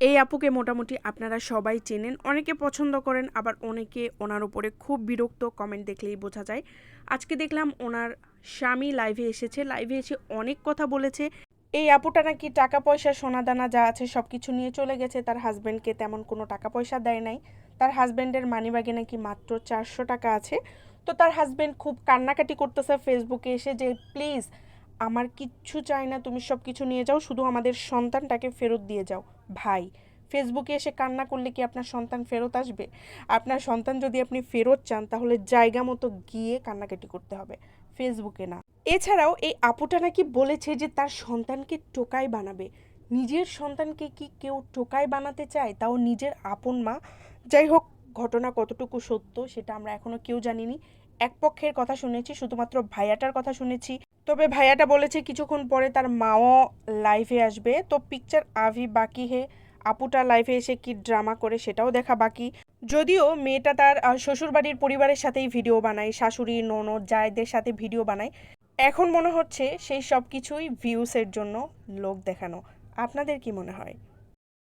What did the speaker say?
এই আপুকে মোটামুটি আপনারা সবাই চেনেন, অনেকে পছন্দ করেন, আবার অনেকে ওনার উপরে খুব বিরক্ত কমেন্ট দেখলেই বোঝা যায়। আজকে দেখলাম ওনার স্বামী লাইভে এসেছে লাইভে এসে অনেক কথা বলেছে। এই আপুটা নাকি টাকা পয়সা সোনাদানা যা আছে সব কিছু নিয়ে চলে গেছে, তার হাজব্যান্ডকে তেমন কোনো টাকা পয়সা দেয় নাই। তার হাজব্যান্ডের মানিব্যাগে নাকি মাত্র চারশো টাকা আছে। তো তার হাজব্যান্ড খুব কান্নাকাটি করতেছে ফেসবুকে এসে যে প্লিজ আমার কিচ্ছু চাই না, তুমি সব কিছু নিয়ে যাও, শুধু আমাদের সন্তানটাকে ফেরত দিয়ে যাও। ভাই, ফেসবুকে এসে কান্না করলে কি আপনার সন্তান ফেরত আসবে? আপনার সন্তান যদি আপনি ফেরত চান, তাহলে জায়গা মতো গিয়ে কান্নাকাটি করতে হবে। ফেসবুকে না। এছাড়াও এই আপুটা নাকি বলেছে যে তার সন্তানকে টোকাই বানাবে। নিজের সন্তানকে কি কেউ টোকাই বানাতে চায়? তাও নিজের আপন মা? যাই হোক ঘটনা কতটুকু সত্য সেটা আমরা এখনও কেউ জানিনি। এক পক্ষের কথা শুনেছি, শুধুমাত্র ভাইয়াটার কথা শুনেছি। তবে ভাইয়াটা বলেছে কিছুক্ষণ পরে তার মাও লাইভে আসবে। তো পিকচার আভি বাকি হে, আপুটা লাইভে এসে কি ড্রামা করে সেটাও দেখা বাকি। যদিও মেয়েটা তার শ্বশুরবাড়ির পরিবারের সাথেই ভিডিও বানায়, শাশুড়ি, ননদ, জায়দের সাথে ভিডিও বানায়। এখন মনে হচ্ছে সেই সব কিছুই ভিউসের জন্য লোক দেখানো। আপনাদের কি মনে হয়?